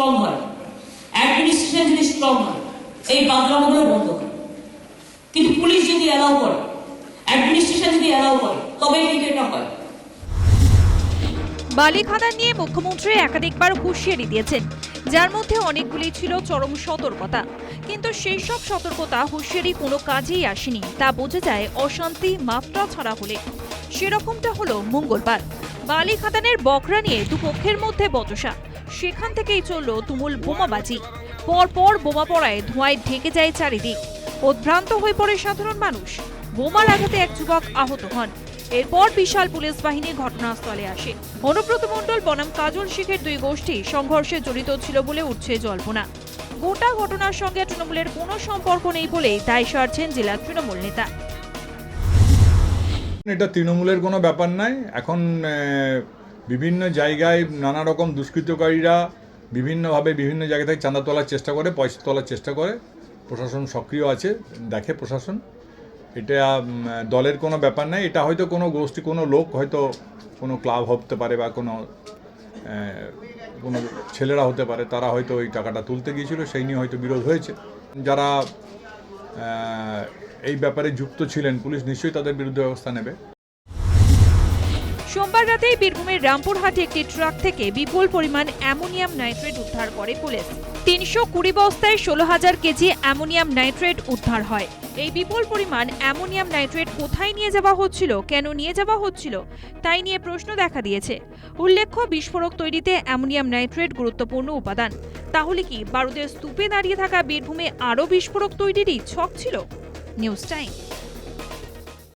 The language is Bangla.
স্ট্রং হয়। অ্যাডমিনিস্ট্রেশন যদি স্ট্রং হয়, এই বাদলামগুলো বন্ধ হয় কিন্তু পুলিশ যদি অ্যালাউ করে অ্যাডমিনিস্ট্রেশন যদি অ্যালাউ করে, তবেই কিন্তু এটা হয়। বালি খাদান নিয়ে মুখ্যমন্ত্রী একাধিকবার হুঁশিয়ারি দিয়েছেন। যার মধ্যে অনেকগুলি ছিল চরম সতর্কতা। কিন্তু সেই সব সতর্কতা, হুঁশিয়ারি কোনো কাজেই আসেনি। তা বোঝা যায় অশান্তি মাত্রা ছাড়া হলে। সেরকমটা হলো মঙ্গলবার। বালি খাদানের বকরা নিয়ে দুপক্ষের মধ্যে বচসা। সেখান থেকেই চলল তুমুল বোমাবাজি। পরপর বোমা পড়ায় ধোঁয়ায় ঢেকে যায় চারিদিক। উদ্ভ্রান্ত হয়ে পড়ে সাধারণ মানুষ। বোমার আঘাতে এক যুবক আহত হন। এরপর বিশাল পুলিশ বাহিনী ঘটনাস্থলে আসে। অনুব্রত মণ্ডল, বনাম কাজল শেখের দুই গোষ্ঠী সংঘর্ষে জড়িত ছিল বলে উঠছে জল্পনা। গোটা ঘটনার সঙ্গে তৃণমূলের কোনো সম্পর্ক নেই বলেই দায় সারছেন জেলা তৃণমূল নেতা। এটা তৃণমূলের কোনো ব্যাপার নয় এখন বিভিন্ন জায়গায় নানা রকম দুষ্কৃতকারীরা বিভিন্নভাবে বিভিন্ন জায়গা থেকে চাঁদা তোলার চেষ্টা করে, পয়সা তোলার চেষ্টা করে। প্রশাসন সক্রিয় আছে, দেখে প্রশাসন। এটা দলের কোনো ব্যাপার নয় এটা হয়তো কোনো গোষ্ঠী, কোনো লোক হয়তো কোনো ক্লাব হতে পারে বা কোনো কোনো ছেলেরা হতে পারে, তারা হয়তো ওই টাকাটা তুলতে গিয়েছিল, সেই নিয়ে হয়তো বিরোধ হয়েছে। যারা এই ব্যাপারে যুক্ত ছিলেন, পুলিশ নিশ্চয়ই তাদের বিরুদ্ধে ব্যবস্থা নেবে। সোমবার রাতেই বীরভূমের রামপুরহাটে একটি ট্রাক থেকে বিপুল পরিমাণ অ্যামোনিয়াম নাইট্রেট উদ্ধার করে পুলিশ। তিনশো কুড়ি বস্তায় ষোলো হাজার কেজি অ্যামোনিয়াম নাইট্রেট উদ্ধার হয়। এই বিপুল পরিমাণ অ্যামোনিয়াম নাইট্রেট কোথায় নিয়ে যাওয়া হচ্ছিল, কেন নিয়ে যাওয়া হচ্ছিল, তাই নিয়ে প্রশ্ন দেখা দিয়েছে। উল্লেখ্য, বিস্ফোরক তৈরিতে অ্যামোনিয়াম নাইট্রেট গুরুত্বপূর্ণ উপাদান। তাহলে কি বারুদের স্তূপে দাঁড়িয়ে থাকা বীরভূমে আরও বিস্ফোরক তৈরিরই ছক ছিল? News time.